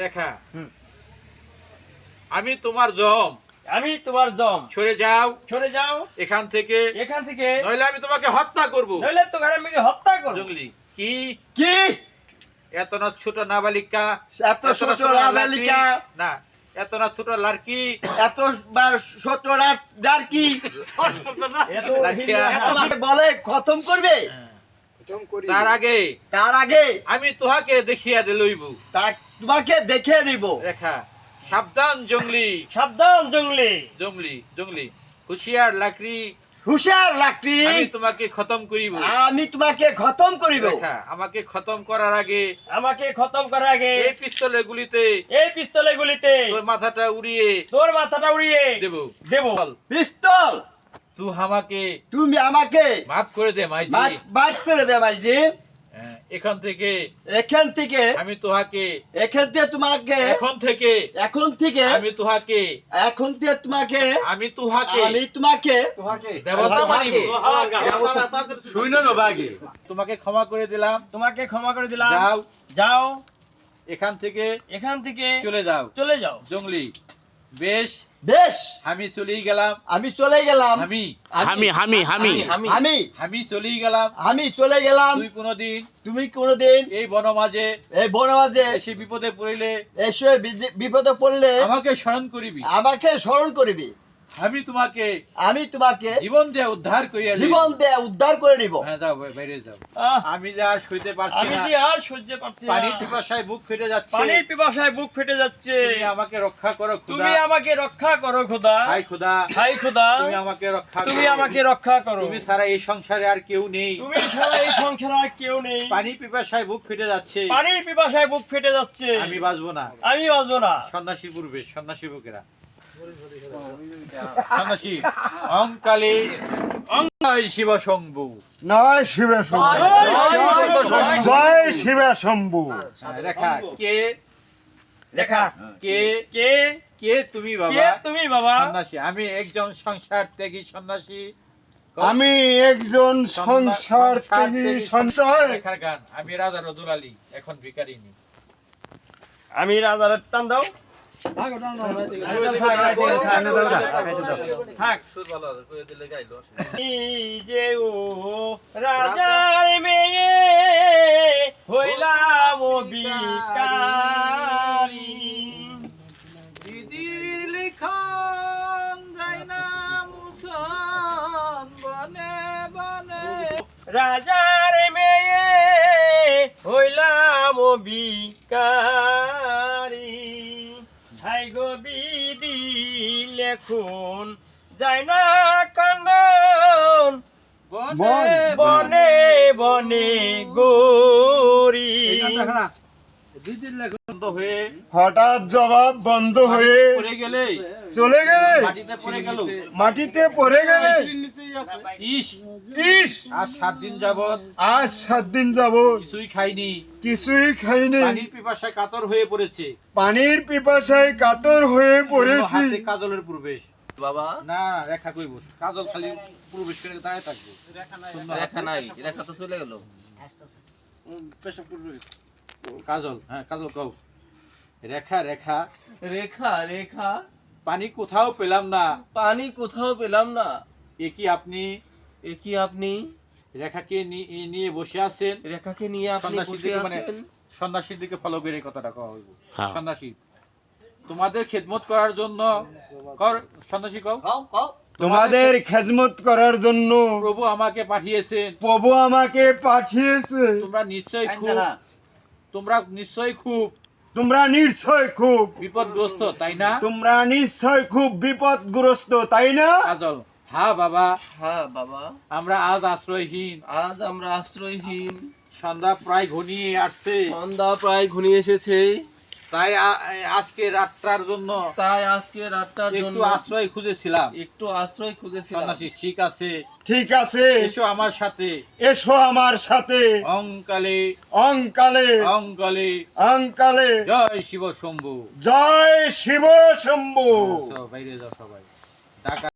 রেখা। আমি তোমার জম। আমি তোমার দম সরে যাও। সরে যাও। এখান থেকে। এখান থেকে। নইলে আমি তোমাকে হত্যা করব। নইলে তো ঘরে মেয়েকে হত্যা করো জঙ্গলি। কি? কি? এত না ছোট নাবালিকা। এত ছোট নাবালিকা। না এত না ছোট লাড়কি। এত বার ছোট রাত যার কি এত লাঠিয়া। তোমাকে বলে খতম করবে? তার আগে তার আগে? আমি তোহাকে দেখিয়া দিলইব তা তোমাকে দেখে নিব। রেখা সাবধান জঙ্গলি। সাবধান জঙ্গলি। জঙ্গলি জঙ্গলি। হুশিয়ার লাকড়ি। হুশিয়ার লাকড়ি। আমি তোমাকে খতম করিব। আমি তোমাকে খতম করিব। রেখা আমাকে খতম করার আগে আমাকে খতম করার আগে এই পিস্তলের গুলিতে এই পিস্তলে গুলিতে তোর মাথাটা উড়িয়ে তোর মাথাটা উড়িয়ে দেব। দেব। পিস্তল! তুই আমাকে তুমি আমাকে মাফ করে দে মাইজি। বাদ করে দে ভাইজি হ্যাঁ, এখান থেকে এখান থেকে আমি তোহাকে এখান থেকে তোমাকে এখন থেকে এখন থেকে আমি তোহাকে এখন থেকে তোমাকে আমি তোহাকে আমি তোমাকে দেবতা মানিব শুইন না বাগে তোমাকে ক্ষমা করে দিলাম। তোমাকে ক্ষমা করে দিলাম। যাও। যাও। এখান থেকে এখান থেকে চলে যাও। চলে যাও। জঙ্গলি। বেশ। বেশ। আমি চলেই গেলাম। আমি চলে গেলাম। আমি। আমি আমি আমি আমি। আমি চলে গেলাম। আমি চলে গেলাম। তুই কোনদিন তুমি কোনোদিন এই বনমাঝে এই বনমাঝে এসে বিপদে পড়লে এসে বিপদে পড়লে আমাকে স্মরণ করিবি। আমাকে স্মরণ করবি। আমি তোমাকে আমি তোমাকে জীবন দিয়ে উদ্ধার করিয়া জীবন দিয়ে উদ্ধার করে নিব। হ্যাঁ যাও বাইরে যাও। আমি যা আর সইতে পারছি আমি না। যে আর সহ্য পারছি না। পানির পিপাসায় বুক ফেটে যাচ্ছে। পানির পিপাসায় বুক ফেটে যাচ্ছে। তুমি আমাকে রক্ষা করো খোদা। তুমি আমাকে রক্ষা করো খোদা। হাই খোদা। হাই খোদা। তুমি আমাকে রক্ষা তুমি আমাকে রক্ষা করো। তুমি ছাড়া এই সংসারে আর কেউ নেই। তুমি ছাড়া এই সংসারে আর কেউ নেই। পানি পিপাসায় বুক ফেটে যাচ্ছে। পানির পিপাসায় বুক ফেটে যাচ্ছে। আমি বাঁচবো না। আমি বাঁচবো না। সন্ন্যাসী পূর্বে সন্ন্যাসী বুকেরা। সন্ন্যাসী অঙ্কালে অঙ্কায় শিব শম্ভু। নয় শিবে শম্ভু। জয় শিবে শম্ভু। রেখা কে? দেখা কে? কে? কে তুমি কে বাবা তুমি বাবা? সন্ন্যাসী। আমি একজন সংসার ত্যাগী সন্ন্যাসী। আমি একজন সংসার থেকে সঞ্চয় রেখার গান। আমি রাজা রদুল আলী এখন ভিকারিনী আমি রাজার টান দাও যে ও রাজার মেয়ে হইলাম বনে বনে রাজার মেয়ে হইলাম বিকারি হাই গো বিদি লেখুন? যায় না কান্দন বনে বনে গরি। হয়ে হঠাৎ জবাব বন্ধ হয়ে পড়ে গেলে চলে গেলে? মাটিতে পড়ে গেল। মাটিতে পড়ে গেলে? ইস ইস। আজ সাত দিন যাবত আজ সাত দিন যাব কিছুই খাইনি। কিছুই খাইনি। পানির পিপাসায় কাতর হয়ে পড়েছে। পানির পিপাসায় কাতর হয়ে পড়েছি। হাতে কাজলের প্রবেশ। বাবা। না রেখা কইব কাজল খালি প্রবেশ করে দাঁড়িয়ে থাকবে। রেখা নাই। রেখা তো চলে গেল। কাজল হ্যাঁ কাজল কও। রেখা রেখা। রেখা রেখা। পানি কোথাও পেলাম না। পানি কোথাও পেলাম না। এ কি আপনি? এ কি আপনি? রেখাকে নিয়ে বসে আছেন। রেখাকে নিয়ে আপনি বসে দিকে মানে আছেন। সন্ন্যাসীর দিকে ফলো করে কথাটা কওয়া হইব। সন্ন্যাসী। তোমাদের খেদমত করার জন্য কর সন্ন্যাসী কও। কও তোমাদের খেজমত করার জন্য প্রভু আমাকে পাঠিয়েছেন। প্রভু আমাকে পাঠিয়েছে। তোমরা নিশ্চয় খুব তোমরা নিশ্চয় খুব তোমরা নিশ্চয় খুব বিপদগ্রস্ত তাই না? তোমরা নিশ্চয় খুব বিপদগ্রস্ত তাই না? কাজল হ্যাঁ বাবা। হ্যাঁ বাবা। আমরা আজ আশ্রয়হীন। আজ আমরা আশ্রয়হীন। সন্ধ্যা প্রায় ঘনিয়ে আসছে। সন্ধ্যা প্রায় ঘনিয়ে এসেছে। তাই আজকে রাতটার জন্য তাই আজকে রাতটার একটু জন্য আশ্রয় খুঁজেছিলাম। একটু আশ্রয় খুঁজেছিলাম। সন্ন্যাসী ঠিক আছে? ঠিক আছে। এসো আমার সাথে। এসো আমার সাথে। অঙ্কালে। অঙ্কালে। অঙ্কালে। অঙ্কালে। জয় শিব শম্ভু। জয় শিব শম্ভু। বাইরে যাও সবাই। টাকা